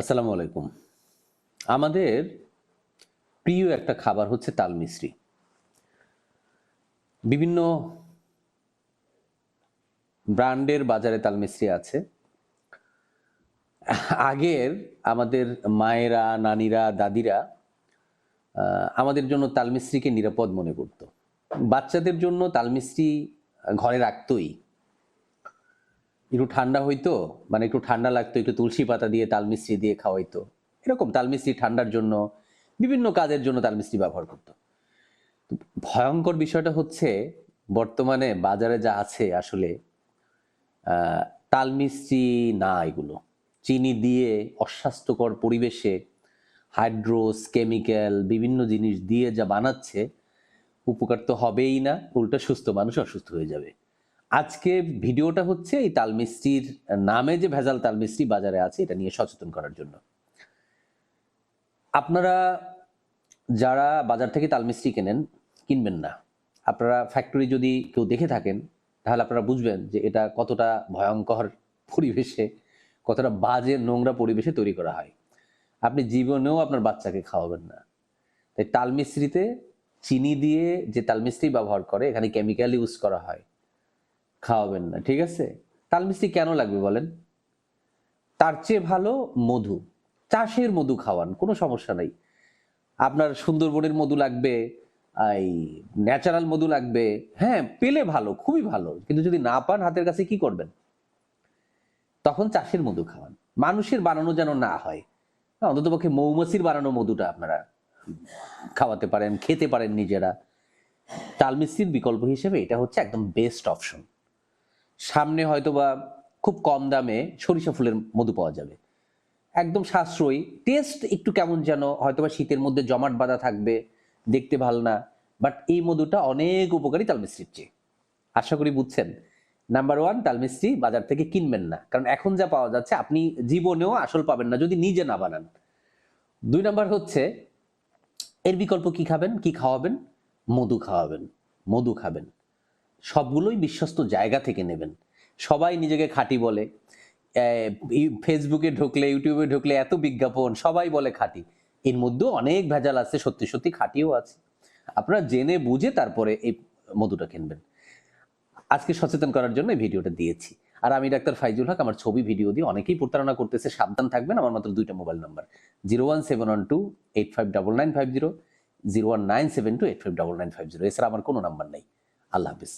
আসসালামু আলাইকুম। আমাদের প্রিয় একটা খাবার হচ্ছে তাল মিশ্রি বিভিন্ন ব্র্যান্ডের বাজারে তাল মিশ্রি আছে। আগের আমাদের মায়েরা, নানিরা, দাদিরা আমাদের জন্য তাল মিশ্রিকে নিরাপদ মনে করত। বাচ্চাদের জন্য তাল মিশ্রি ঘরে রাখতোই। একটু ঠান্ডা হইতো মানে একটু ঠান্ডা লাগতো একটু তুলসী পাতা দিয়ে তাল মিস্ত্রি দিয়ে খাওয়াইতো। এরকম তাল মিস্ত্রি ঠান্ডার জন্য বিভিন্ন কাজের জন্য তাল মিস্ত্রি ব্যবহার করতো। ভয়ঙ্কর বিষয়টা হচ্ছে বর্তমানে বাজারে যা আছে আসলে আহ, তাল মিস্ত্রি না এগুলো। চিনি দিয়ে অস্বাস্থ্যকর পরিবেশে হাইড্রোস কেমিক্যাল বিভিন্ন জিনিস দিয়ে যা বানাচ্ছে উপকার তো হবেই না উল্টো সুস্থ মানুষ অসুস্থ হয়ে যাবে। আজকে ভিডিওটা হচ্ছে এই তালমিস্ত্রির নামে যে ভেজাল তালমিস্ত্রি বাজারে আছে, এটা নিয়ে সচেতন করার জন্য। আপনারা যারা বাজার থেকে তালমিস্ত্রি কেনেন, কিনবেন না। আপনারা ফ্যাক্টরি যদি কেউ দেখে থাকেন, তাহলে আপনারা বুঝবেন যে এটা কতটা ভয়ঙ্কর পরিবেশে, কতটা বাজে নোংরা পরিবেশে তৈরি করা হয়। আপনি জীবনেও আপনার বাচ্চাকে খাওয়াবেন না। তাই তালমিস্ত্রিতে চিনি দিয়ে যে তালমিস্ত্রি ব্যবহার করে, এখানে কেমিক্যাল ইউজ করা হয়। খাওয়াবেন না, ঠিক আছে? তাল মিষ্টি কেন লাগবে বলেন? তার চেয়ে ভালো মধু, চাষের মধু খাওয়ান, কোনো সমস্যা নাই। আপনার সুন্দরবনের মধু লাগবে, এই ন্যাচারাল মধু লাগবে হ্যাঁ পেলে ভালো, খুবই ভালো, কিন্তু যদি না পান, হাতের কাছে কি করবেন? তখন চাষের মধু খাওয়ান, মানুষের বানানো যেন না হয়। অন্তত পক্ষে মৌমাছির বানানো মধুটা আপনারা খাওয়াতে পারেন, খেতে পারেন নিজেরা। তাল মিস্ত্রির বিকল্প হিসেবে এটা হচ্ছে একদম বেস্ট অপশন সামনে হয়তো বা খুব কম দামে সরিষা ফুলের মধু পাওয়া যাবে। একদম সাশ্রয়ী। টেস্ট একটু কেমন যেন হয়তো বা শীতের মধ্যে জমাট বাঁধা থাকবে, দেখতে ভালো না। বাট এই মধুটা অনেক উপকারী তালমিস্ত্রির চেয়ে। আশা করি বুঝছেন। নাম্বার ওয়ান তালমিস্ত্রি বাজার থেকে কিনবেন না। কারণ এখন যা পাওয়া যাচ্ছে, আপনি জীবনেও আসল পাবেন না যদি নিজে না বানান। দুই নাম্বার হচ্ছে, এর বিকল্প কি খাবেন? কি খাওয়াবেন? মধু খাওয়াবেন। মধু খাবেন। সবগুলোই বিশ্বস্ত জায়গা থেকে নেবেন। সবাই নিজেকে খাঁটি বলে। ফেসবুকে ঢুকলে, ইউটিউবে ঢুকলে এত বিজ্ঞাপন, সবাই বলে খাঁটি। এর মধ্যেও অনেক ভেজাল আছে, সত্যি সত্যি খাঁটিও আছে। আপনারা জেনে বুঝে তারপরে এই মধুটা কিনবেন। আজকে সচেতন করার জন্য এই ভিডিওটা দিয়েছি। আর আমি ডাক্তার ফাইজুল হক, আমার ছবি, ভিডিও দিয়ে অনেকেই প্রতারণা করতেছে। সাবধান থাকবেন, আমার মাত্র দুইটা mobile number. Zero one seven one two eight five double nine five zero zero one nine seven two eight five double nine five zero. এছাড়া আমার কোনো নাম্বার নেই। আল্লাহ হাফিজ।